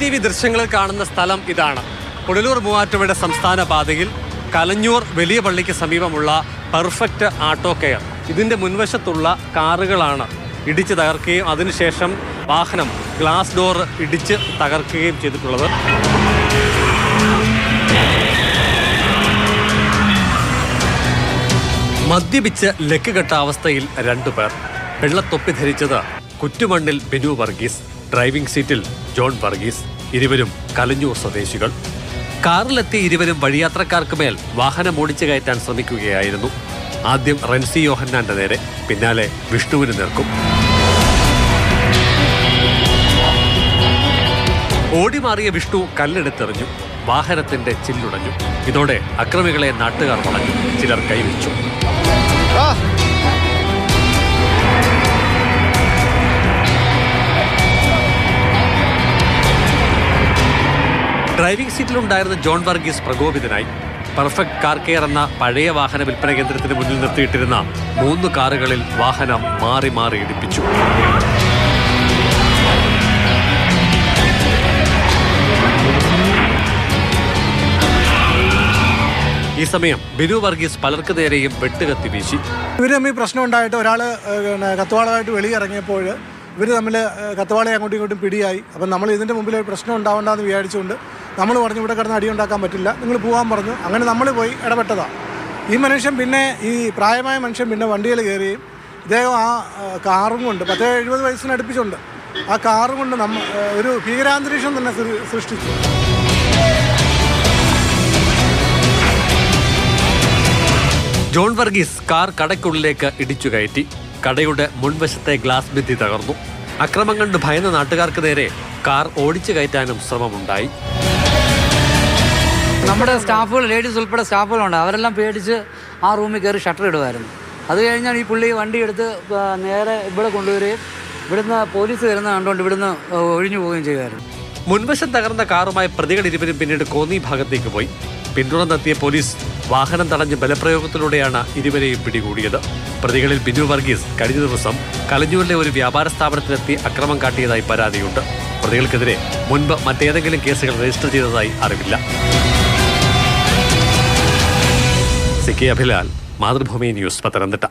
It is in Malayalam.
ടി വി ദൃശ്യങ്ങളിൽ കാണുന്ന സ്ഥലം ഇതാണ്. പുടലൂർ മൂവാറ്റുപുഴ സംസ്ഥാന പാതയിൽ കലഞ്ഞൂർ വലിയ പള്ളിക്ക് സമീപമുള്ള പെർഫെക്റ്റ് ആട്ടോ കെയർ. ഇതിന്റെ മുൻവശത്തുള്ള കാറുകളാണ് ഇടിച്ച് തകർക്കുകയും അതിനുശേഷം വാഹനം ഗ്ലാസ് ഡോർ ഇടിച്ച് തകർക്കുകയും ചെയ്തിട്ടുള്ളത്. മദ്യപിച്ച് ലക്ക് കെട്ട അവസ്ഥയിൽ രണ്ടുപേർ. വെള്ളത്തൊപ്പി ധരിച്ചത് കുറ്റുമണ്ണിൽ ബിനു വർഗീസ്. ഡ്രൈവിംഗ് സീറ്റിൽ ജോൺ വർഗീസ് ഇരുവരും കലഞ്ഞൂർ സ്വദേശികൾ. കാറിലെത്തിയ ഇരുവരും വഴിയാത്രക്കാർക്ക് മേൽ വാഹനം ഓടിച്ചു കയറ്റാൻ ശ്രമിക്കുകയായിരുന്നു. ആദ്യം റെൻസി യോഹന്നാന്റെ നേരെ പിന്നാലെ വിഷ്ണുവിന് നേർക്കും. ഓടിമാറിയ വിഷ്ണു കല്ലെടുത്തെറിഞ്ഞു വാഹനത്തിന്റെ ചില്ലുടഞ്ഞു. ഇതോടെ അക്രമികളെ നാട്ടുകാർ വളഞ്ഞു ചിലർ കൈവച്ചു. ഡ്രൈവിംഗ് സീറ്റിലുണ്ടായിരുന്ന ജോൺ വർഗീസ് പ്രകോപിതനായി. പെർഫെക്റ്റ് കാർ കെയർ എന്ന പഴയ വാഹന വിൽപ്പന കേന്ദ്രത്തിന് മുന്നിൽ നിർത്തിയിട്ടിരുന്ന മൂന്ന് കാറുകളിൽ വാഹനം മാറി മാറി ഇടിപ്പിച്ചു. ഈ സമയം ബിനു വർഗീസ് പലർക്ക് നേരെയും വെട്ടുകത്തി വീശി. ഇവർ തമ്മിൽ പ്രശ്നം ഉണ്ടായിട്ട് ഒരാൾ കത്തുവാളമായിട്ട് വെളിയിറങ്ങിയപ്പോൾ ഇവർ തമ്മിൽ കത്തുവാളെ അങ്ങോട്ടും ഇങ്ങോട്ടും പിടിയായി. അപ്പം നമ്മൾ ഇതിന്റെ മുമ്പിൽ ഒരു പ്രശ്നം ഉണ്ടാവണ്ടെന്ന് വിചാരിച്ചുകൊണ്ട് നമ്മൾ പറഞ്ഞു ഇവിടെ കിടന്ന് അടി ഉണ്ടാക്കാൻ പറ്റില്ല. നിങ്ങൾ പോകാൻ പറഞ്ഞു. അങ്ങനെ നമ്മൾ പോയി ഇടപെട്ടതാണ് ഈ മനുഷ്യൻ പിന്നെ ഈ പ്രായമായ മനുഷ്യൻ പിന്നെ വണ്ടിയിൽ കയറുകയും ഇദ്ദേഹം ആ, കാറും കൊണ്ട് പത്ത് എഴുപത് വയസ്സിന് അടുപ്പിച്ചുണ്ട്. ആ കാറും കൊണ്ട് നമ്മ ഒരു ഭീകരാന്തരീക്ഷം തന്നെ സൃഷ്ടിച്ചു. ജോൺ വർഗീസ് കാർ കടയ്ക്കുള്ളിലേക്ക് ഇടിച്ചു കയറ്റി. കടയുടെ മുൻവശത്തെ ഗ്ലാസ് ഭിത്തി തകർന്നു. അക്രമം കണ്ട് ഭയന്ന നാട്ടുകാർക്ക് നേരെ കാർ ഓടിച്ചു കയറ്റാനും ശ്രമമുണ്ടായി. നമ്മുടെ സ്റ്റാഫുകൾ ലേഡീസ് ഉൾപ്പെടെ സ്റ്റാഫുകളുണ്ട്. അവരെല്ലാം പേടിച്ച് ആ റൂമിൽ കയറി ഷട്ടർ ഇടുമായിരുന്നു. അത് കഴിഞ്ഞാൽ ഈ പുള്ളി വണ്ടി എടുത്ത് നേരെ ഇവിടെ കൊണ്ടുവരികയും ഇവിടുന്ന് പോലീസ് വരുന്ന കണ്ടുകൊണ്ട് ഇവിടുന്ന് ഒഴിഞ്ഞു പോവുകയും ചെയ്യുമായിരുന്നു. മുൻവശം തകർന്ന കാറുമായി പ്രതികൾ ഇരുവരും പിന്നീട് കോന്നി ഭാഗത്തേക്ക് പോയി. പിന്തുടർന്നെത്തിയ പോലീസ് വാഹനം തടഞ്ഞ് ബലപ്രയോഗത്തിലൂടെയാണ് ഇരുവരെയും പിടികൂടിയത്. പ്രതികളിൽ ബിനു വർഗീസ് കഴിഞ്ഞ ദിവസം കലഞ്ഞൂരിലെ ഒരു വ്യാപാര സ്ഥാപനത്തിലെത്തി അക്രമം കാട്ടിയതായി പരാതിയുണ്ട്. പ്രതികൾക്കെതിരെ മുൻപ് മറ്റേതെങ്കിലും കേസുകൾ രജിസ്റ്റർ ചെയ്തതായി അറിവില്ല. K Abhilal Mathrubhumi news Pathanamthitta.